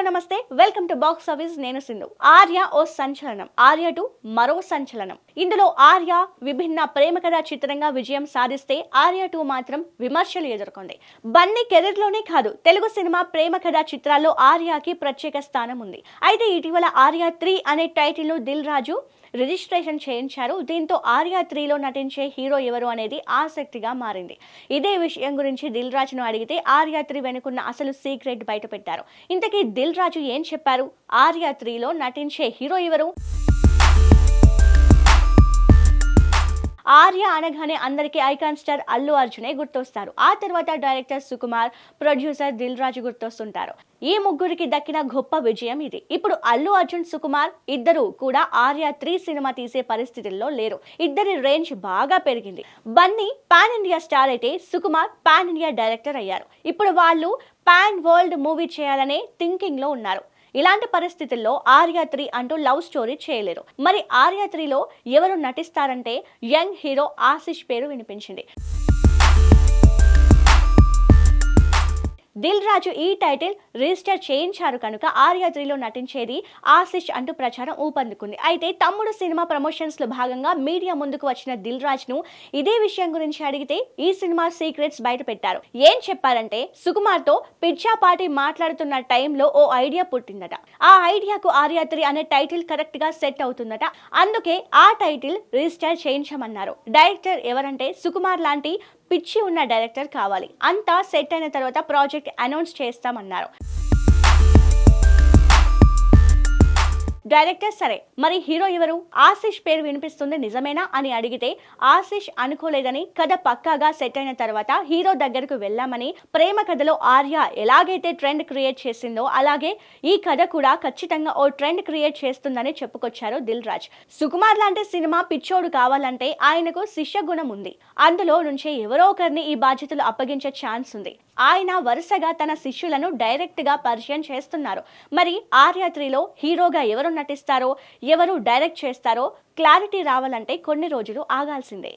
Hello namaste. Welcome to box office. నేను సింధు. ఆర్య ఓ సంచలనం. Arya to మరో సంచలనం. ఇందులో ఆర్య విభిన్న ప్రేమ కథా చిత్రంగా విజయం సాధిస్తే ఆర్య టూ మాత్రం విమర్శలు ఎదుర్కొంది. బన్నీ కెరీర్లోనే కాదు తెలుగు సినిమా ప్రేమ కథా చిత్రాల్లో ఆర్యకి ప్రత్యేక స్థానం ఉంది. అయితే ఇటీవల ఆర్య త్రీ అనే టైటిల్ దిల్ రాజు రిజిస్ట్రేషన్ చేయించారు. దీంతో ఆర్య త్రీలో నటించే హీరో ఎవరు అనేది ఆసక్తిగా మారింది. ఇదే విషయం గురించి దిల్ రాజును అడిగితే ఆర్య త్రీ వెనుకున్న అసలు సీక్రెట్ బయటపెట్టారు. ఇంతకీ దిల్ రాజు ఏం చెప్పారు? ఆర్య త్రీలో నటించే హీరో ఎవరు? ఆర్య అనగానే అందరికీ ఐకాన్ స్టార్ అల్లు అర్జునే గుర్తొస్తారు. ఆ తర్వాత డైరెక్టర్ సుకుమార్ ప్రొడ్యూసర్ దిల్ రాజు గుర్తొస్తుంటారు. ఈ ముగ్గురికి దక్కిన గొప్ప విజయం ఇది. ఇప్పుడు అల్లు అర్జున్ సుకుమార్ ఇద్దరు కూడా ఆర్య త్రీ సినిమా తీసే పరిస్థితుల్లో లేరు. ఇద్దరి రేంజ్ బాగా పెరిగింది. బన్నీ పాన్ ఇండియా స్టార్ అయితే సుకుమార్ పాన్ ఇండియా డైరెక్టర్ అయ్యారు. ఇప్పుడు వాళ్ళు పాన్ వరల్డ్ మూవీ చేయాలనే థింకింగ్లో ఉన్నారు. ఇలాంటి పరిస్థితుల్లో ఆర్య త్రీ అంటూ లవ్ స్టోరీ చేయలేరు. మరి ఆర్య త్రీలో ఎవరు నటిస్తారంటే యంగ్ హీరో ఆశిష్ పేరు వినిపించింది. దిల్ రాజు ఈ టైటిల్ రిజిస్టర్ చేయించారు కనుక ఆర్య త్రీలో నటించేది ఆశిష్ అంటూ ప్రచారం ఊపందుకుంది. అయితే తమ్ముడు సినిమా ప్రమోషన్స్లో భాగంగా మీడియా ముందుకు వచ్చిన దిల్ రాజ్ను ఇదే విషయం గురించి అడిగితే ఈ సినిమా సీక్రెట్స్ బయట పెట్టారు. ఏం చెప్పారంటే సుకుమార్తో పిచ్చాపాటి మాట్లాడుతున్న టైంలో ఓ ఐడియా పుట్టిందట. ఆ ఐడియాకు ఆర్య త్రీ అనే టైటిల్ కరెక్ట్గా సెట్ అవుతుందట. అందుకే ఆ టైటిల్ రిజిస్టర్ చేయించమన్నారు. డైరెక్టర్ ఎవరంటే సుకుమార్ లాంటి పిచ్చి ఉన్న డైరెక్టర్ కావాలి. అంతా సెట్ అయిన తర్వాత ప్రాజెక్ట్ అనౌన్స్ చేస్తామన్నారు. డైరెక్టర్ సరే. మరి హీరో ఎవరు? ఆశిష్ పేరు వినిపిస్తుంది నిజమేనా అని అడిగితే ఆశిష్ అనుకోలేదని కథ పక్కాగా సెట్ అయిన తర్వాత హీరో దగ్గరకు వెళ్ళామని ప్రేమ కథలో ఆర్య ఎలాగైతే ట్రెండ్ క్రియేట్ చేసిందో అలాగే ఈ కథ కూడా ఖచ్చితంగా ఓ ట్రెండ్ క్రియేట్ చేస్తుందని చెప్పుకొచ్చారు దిల్ రాజ్. సుకుమార్ లాంటి సినిమా పిచ్చోడు కావాలంటే ఆయనకు శిష్య గుణం ఉంది. అందులో నుంచే ఎవరో ఒకరిని ఈ బాధ్యతలు అప్పగించే ఛాన్స్ ఉంది. ఆయన వరుసగా తన శిష్యులను డైరెక్ట్గా పరిచయం చేస్తున్నారు. మరి ఆర్య త్రీలో హీరోగా ఎవరు నటిస్తారో ఎవరు డైరెక్ట్ చేస్తారో క్లారిటీ రావాలంటే కొన్ని రోజులు ఆగాల్సిందే.